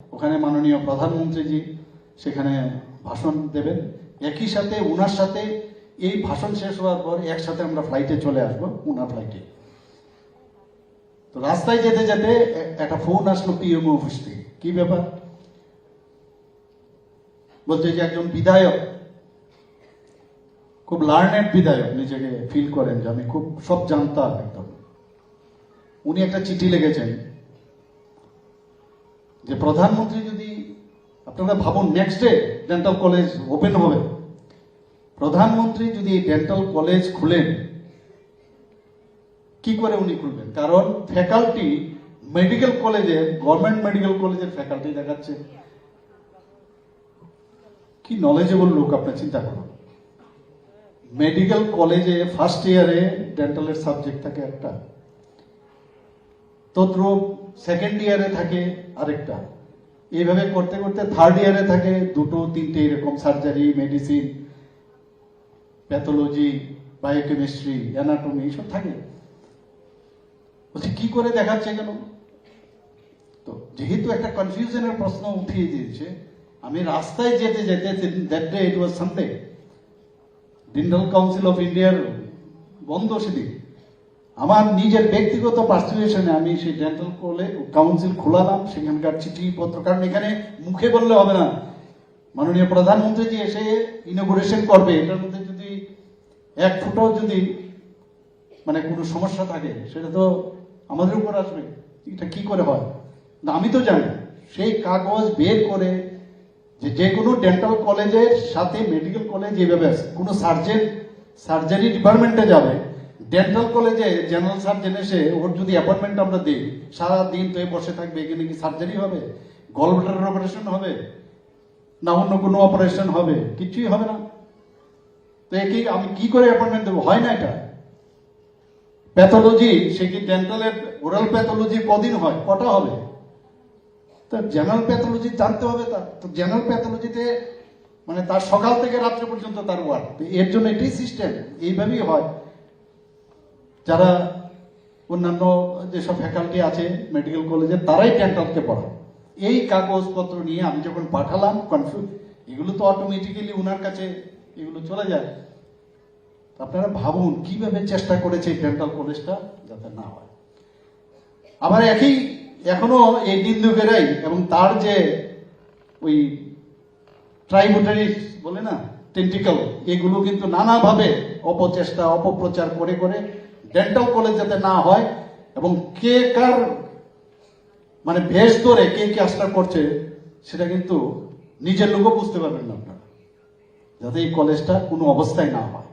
ওখানে মাননীয় প্রধানমন্ত্রীজি সেখানে ভাষণ দেবেন। একই সাথে ওনার সাথে এই ভাষণ শেষ হওয়ার পর একসাথে আমরা ফ্লাইটে চলে আসব ওনার ফ্লাইটে তো রাস্তায় যেতে যেতে একটা ফোন আসলো পিএমও অফিস থেকে। কি ব্যাপার? বলছে যে একজন বিধায়ক, খুব লার্নেড বিধায়ক, নিজেকে ফিল করেন যে আমি খুব সব জানতাম একদম। উনি একটা চিঠি লিখেছেন যে প্রধানমন্ত্রী যদি আপনারা ভাবুন next day dental college open হবে। প্রধানমন্ত্রী যদি ডেন্টাল কলেজ খুলেন, কি করে উনি খুলবেন? কারণ ফ্যাকাল্টি মেডিকেল কলেজের গভর্নমেন্ট মেডিকেল কলেজের ফ্যাকাল্টি দেখাচ্ছে। কি নলেজেবল লোক, আপনি চিন্তা করুন। মেডিকেল কলেজে ফার্স্ট ইয়ারে ডেন্টালের সাবজেক্ট থাকে একটা। তদ্রুপ সেকেন্ড ইয়ারে থাকে আরেকটা। এইভাবে করতে করতে থার্ড ইয়ারে থাকে, দুটো, তিনটে এরকম surgery medicine pathology biochemistry anatomy এইসব থাকে। বলছি, কি করে দেখাচ্ছে কেন তো যেহেতু একটা কনফিউশনের প্রশ্ন উঠিয়ে দিয়েছে, আমি রাস্তায় যেতে যেতে that day it was Sunday dental council of ইন্ডিয়ার বন্ধ সেদিন। আমার নিজের ব্যক্তিগত পার্সিচুয়েশনে আমি সেই ডেন্টাল কলে কাউন্সিল খোলালাম, সেখানকার চিঠিপত্র কারণ এখানে মুখে বললে হবে না। মাননীয় প্রধানমন্ত্রী যে এসে ইনোগ্রেশন করবে, এটার মধ্যে যদি এক ফুটো যদি মানে কোনো সমস্যা থাকে, সেটা তো আমাদের উপর আসবে। এটা কি করে হয়? না, আমি তো জানি। সেই কাগজ বের করে যে যে কোনো ডেন্টাল কলেজের সাথে মেডিকেল কলেজ এভাবে কোনো সার্জেন সার্জারি ডিপার্টমেন্টে যাবে ডেন্টাল কলেজে জেনারেল সার্জন এসে ওর যদি অ্যাপয়েন্টমেন্ট আমরা দিই সারা দিন তো এ বসে থাকবে, এখানে কি সার্জারি হবে? গলব্লাডার অপারেশন হবে? না অন্য কোনো অপারেশন হবে? কিছুই হবে না। তো একে আমি কি করে অ্যাপয়েন্টমেন্ট দেবো? হয় না এটা। প্যাথোলজি সে কি ডেন্টালের ওরাল প্যাথোলজি কদিন হয়? কটা হবে? তো জেনারেল প্যাথোলজি জানতে হবে তার। তো জেনারেল প্যাথোলজিতে মানে তার সকাল থেকে রাত্রে পর্যন্ত তার ওয়ার্ড এর জন্য এটাই সিস্টেম এইভাবেই হয়। যারা অন্যান্য যেসব ফ্যাকাল্টি আছে মেডিকেল কলেজে তারাই ডেন্টালকে পড়ায় এই কাগজপত্র নিয়ে আমি যখন পাঠালাম কনফিউজ এগুলো তো অটোমেটিক্যালি ওনার কাছে এগুলো চলে যায়। আপনারা ভাবুন, কীভাবে চেষ্টা করেছে ডেন্টাল কলেজটা যাতে না হয়। আবার একই, এখনও এই নিন্দুকেরাই এবং তার যে ওই ট্রাইবুটারিস বলে না টেন্টিক্যাল এগুলো কিন্তু নানাভাবে অপচেষ্টা, অপপ্রচার করে করে ডেন্টাল কলেজ যাতে না হয় এবং কে কার মানে ভেস ধরে কে কে কাজটা করছে, সেটা কিন্তু নিজের লোকও বুঝতে পারবেন না আপনারা। যাতে এই কলেজটা কোনো অবস্থায় না হয়।